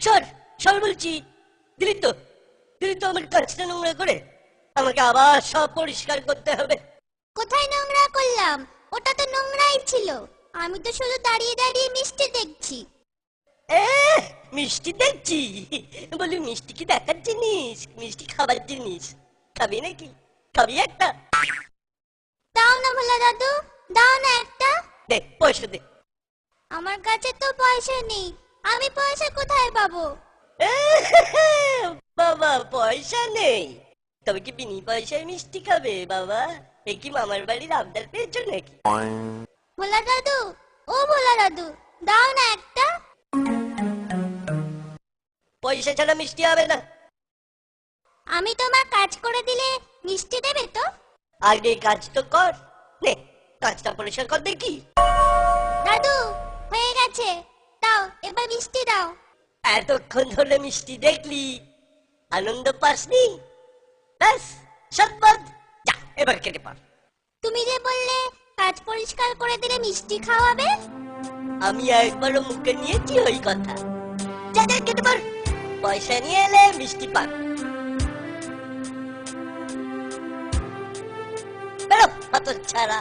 সর সর বলছি। দিলি তো দিলি তো আমার কাজটা নোংরা করে। আমাকে আবার সব পরিষ্কার করতে হবে। কোথায় নোংরা করলাম? ওটা তো নোংরাই ছিল। আমি তো শুধু দাঁড়িয়ে দাঁড়িয়ে মিষ্টি দেখছি। এ মিষ্টি দেখছি? বলি মিষ্টি কি দেখার জিনিস? মিষ্টি খাবার জিনিস। খাবি নাকি? খাবি একটা? দাও না ভোলা দাদু। দাও না একটা। দে পয়সা দে। আমার কাছে তো পয়সা নেই। আমি পয়সা কোথায় পাবো? বাবা পয়সা নেই। তবে কি বিনি পয়সায় মিষ্টি খাবে বাবা? এ কি মামার বাড়ির আবদার পেয়েছ নাকি? ভোলা দাদু ও ভোলা দাদু দাও না একটা। পয়সা ছাড়া মিষ্টি হবে না। আমি তোমার কাজ করে দিলে মিষ্টি দেবে তো? আগে কাজ তো কর। নে কাজটা পরিষ্কার কর দেখি। দাদু হয়ে গেছে। দাও এবার মিষ্টি দাও। এতক্ষণ ধরে মিষ্টি দেখলি। আনন্দ পাসনি? ব্যাস সব যা এবার কেটে পার তুমি যে বললে কাজ পরিষ্কার করে দিলে মিষ্টি খাওয়াবে? আমি একবারও মুখে নিয়েছি ওই কথা। যা যা কেটে পার পয়সা নিয়ে এলে মিষ্টি পান। বেরো ছাড়া।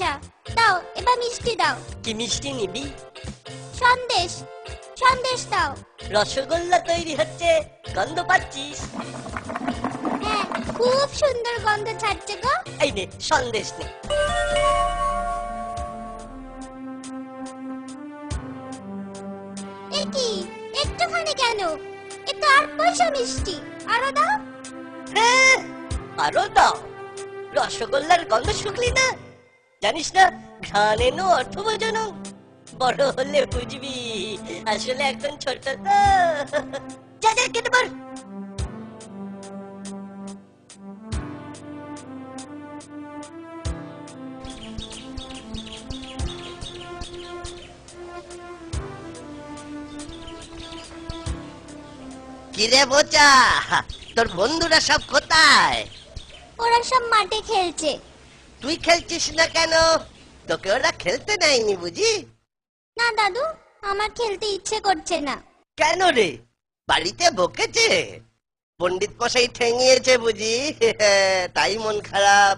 এক দাও এবার মিষ্টি দাও। কি মিষ্টি নিবি? সন্দেশ সন্দেশ দাও। রসগোল্লা তৈরি হচ্ছে গন্ধ পাচ্ছিস? হ্যাঁ খুব সুন্দর গন্ধ ছাড়ছে গো। এই নে সন্দেশ নে। এ কি একটুখানি কেন? এ তো আর পয়সা মিষ্টি। আরও দাও। হ্যাঁ, আরও দাও। রসগোল্লার গন্ধ শুকলি না? জানিস না? ঘ্রাণ এনো অর্থ বোঝানো বড় হলে বুঝবি। আসলে এখন ছোট তো। যা যা কেটে পার কিরে বোচা তোর বন্ধুরা সব কোথায়? ওরা সব মাঠে খেলছে। তুই খেলছিস না কেন? তোকে ওরা খেলতে নেয়নি বুঝি? না দাদু আমার খেলতে ইচ্ছে করছে না। কেন রে? বাড়িতে বকেছে? পণ্ডিত মশাই ঠেঙিয়েছে বুঝি? তাই মন খারাপ।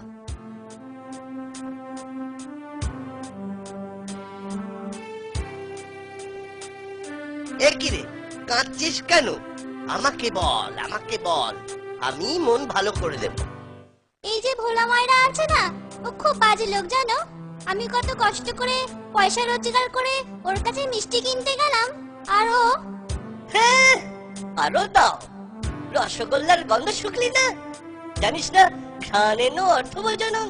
এ কি রে? কাঁদছিস কেন? আমাকে বল আমাকে বল। আমি মন ভালো করে দেবো। এই যে ভোলা ময়রা আছে না খুব বাজে লোক জানো? আমি কত কষ্ট করে পয়সা রোজগার করে ওর কাছে মিষ্টি কিনতে গেলাম আর ও হ্যাঁ আরও দাও রসগোল্লার গন্ধ শুকলি না। জানিস না ঘ্রাণ অর্থ বোঝানো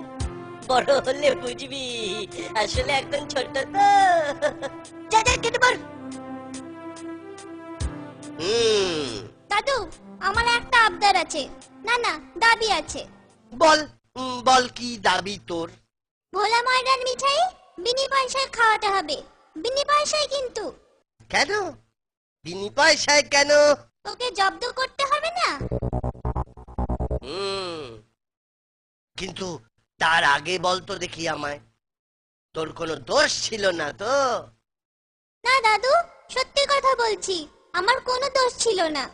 বড় হলে বুঝবি আসলে এখন ছোট তো। যা যা কেটে হুম। দাদু আমার একটা আবদার আছে। না না দাবি আছে। বল। বল কি দাবি তোর? ভোলা ময়রার মিঠাই বিনি পয়সায় খাওয়াতে হবে। বিনি পয়সায় কিন্তু। কেন? বিনি পয়সায় কেন? ওকে জব্দ করতে হবে না? হুম। কিন্তু তার আগে বল তো দেখি আমায়। তোর কোনো দোষ ছিল না তো? না দাদু সত্যি কথা বলছি আমার কোনো দোষ ছিল না।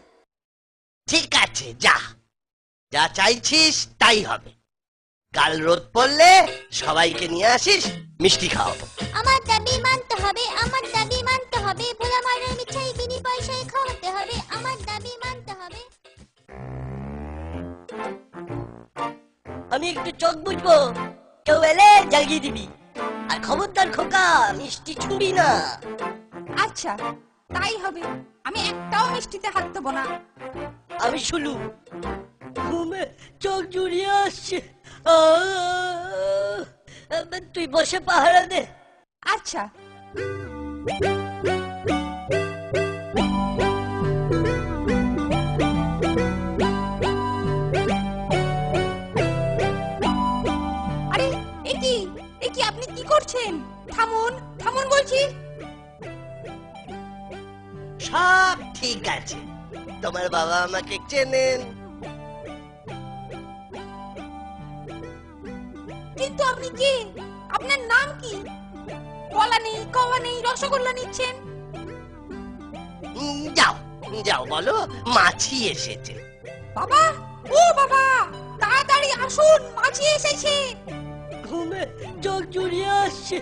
ঠিক আছে যা। যা চাইছিস তাই হবে। কাল রোদ পড়লে সবাইকে নিয়ে আসিস মিষ্টি খাওয়াবো। আমার দাবি মানতে হবে আমার দাবি মানতে হবে। ভোলা ময়রার মিঠাই বিনি পয়সায় খাওয়াতে হবে আমার দাবি মানতে হবে। আমি একটু চোখ বুঝব কেউ এলে জাগিয়ে দিবি। আর খবরদার খোকা মিষ্টি ছুঁবি না। আচ্ছা তাই হবে। আমি একটাও মিষ্টিতে হাত দেবো না। আমি শুলু ঘুমে চোখ জুড়িয়ে আসছে! তুই বসে পাহারা দে। আচ্ছা। আরে এ কি? এ কি আপনি কি করছেন? থামুন থামুন বলছি। সব ঠিক আছে। তোমার বাবা আমাকে চেনেন। কিন্তু আপনি কে? আপনার নাম কি? কলা নেই কওয়া নেই রসগোল্লা নিচ্ছেন? যাও যাও বলো মাছি এসেছে। বাবা ও বাবা তাড়াতাড়ি আসুন মাছি এসেছে। ঘুমে চোখ জুড়িয়ে আসছে!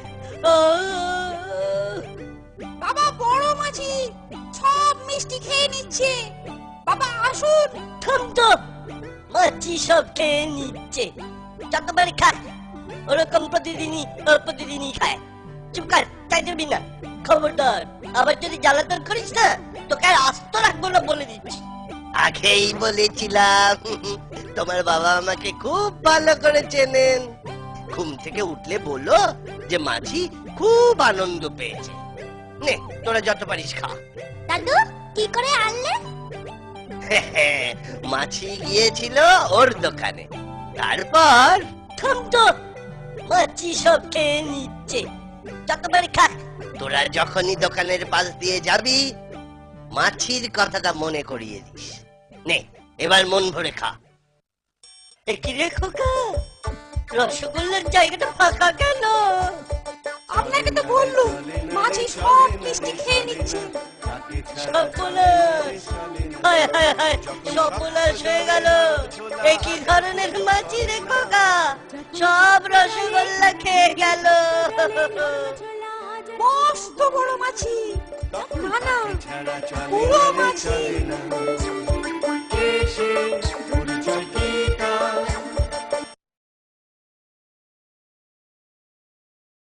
বাবা বড় মাছি সব মিষ্টি খেয়ে নিচ্ছে। বাবা আসুন। থাম তো মাছি সব খেয়ে নিচ্ছে। যতবার খায় ওরকম প্রতিদিনই ও প্রতিদিনই খায়। চুপ কর তাই যাবি না। খবরদার আবার যদি জ্বালাতন করিস না তোকে আর আস্ত রাখব না বলে দিচ্ছি। আগেই বলেছিলাম তোমার বাবা আমাকে খুব ভালো করে চেনেন। ঘুম থেকে উঠলে বলো যে মাঝি খুব আনন্দ পেয়েছে। নে তোরা যত পারিস খা। দাদু কি করে আনলে? মাছি গিয়েছিল ওর দোকানে। তারপর থাম তো মাছি সব খেয়ে নিচ্ছে। যতবার খায় তোরা যখনই দোকানের পাশ দিয়ে যাবি মাছির কথাটা মনে করিয়ে দিস। নে এবার মন ভরে খা। একই রে খোকা? রসগোল্লার জায়গাটা ফাঁকা কেন? আপনাকে তো বললুম মাছি সব মিষ্টি খেয়ে নিচ্ছে। সর্বনাশ হায় হায় হায় সর্বনাশ হয়ে গেল। এ কি ধরনের মাছি রে খোকা সব রসগোল্লা খেয়ে গেল। মস্ত বড় মাছি।